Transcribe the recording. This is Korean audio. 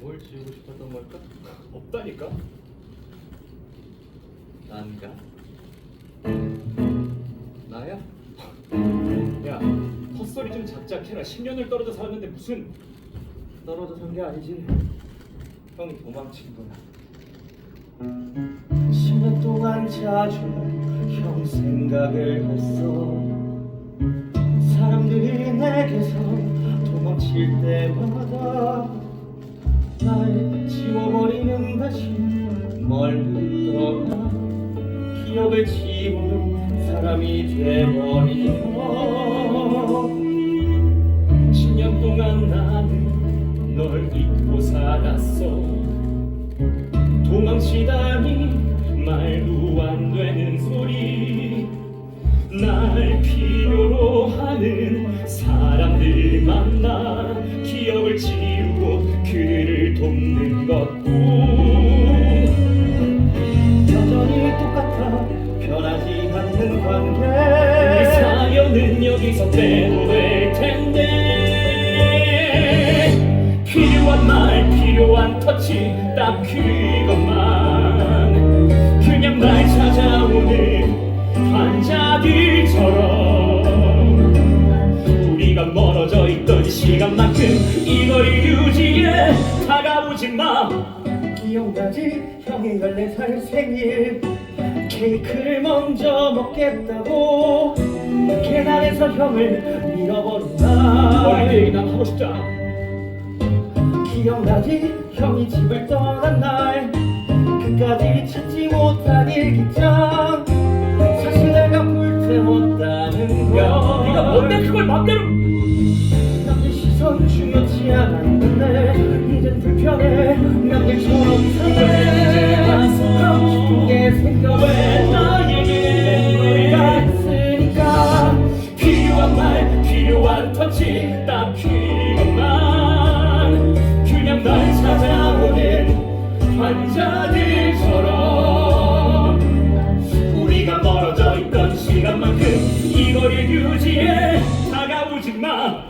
뭘 지우고 싶었던 걸까? 없다니까? 난가? 나야? 야 헛소리 좀 작작해라 10년을 떨어져 살았는데 무슨 떨어져 산 게 아니지. 형이 도망친 거야. 10년 동안 자주 형 생각을 했어 사람들이 내게서 도망칠 때마다 날 지워버리는 다시 멀리 떠나 기억을 지우는 사람이 돼버리고 돕는 것도 여전히 똑같아. 변하지 않는 관계. 이 사연은 여기서 빼도 될 텐데. 필요한 말 필요한 터치 딱 그것만 유지해 다가오지 마 기억나지 형이 14살 생일. 케이크를 먼저 먹겠다고. 계단에서 형을 밀어버린 날 어린이 얘기 난 하고 싶다. 기억나지? 형이 집을 떠난 날. 그까지 찾지 못한 일기장. 사실 내가 불태웠다는 거야 네가 뭔데 그걸 맘대로 남들 시선 중요치 않았 필요한 터치 딱 그것만 그냥 날 찾아오는 환자들처럼. 우리가 멀어져 있던 시간만큼 이 거리를 유지해 다가오지 마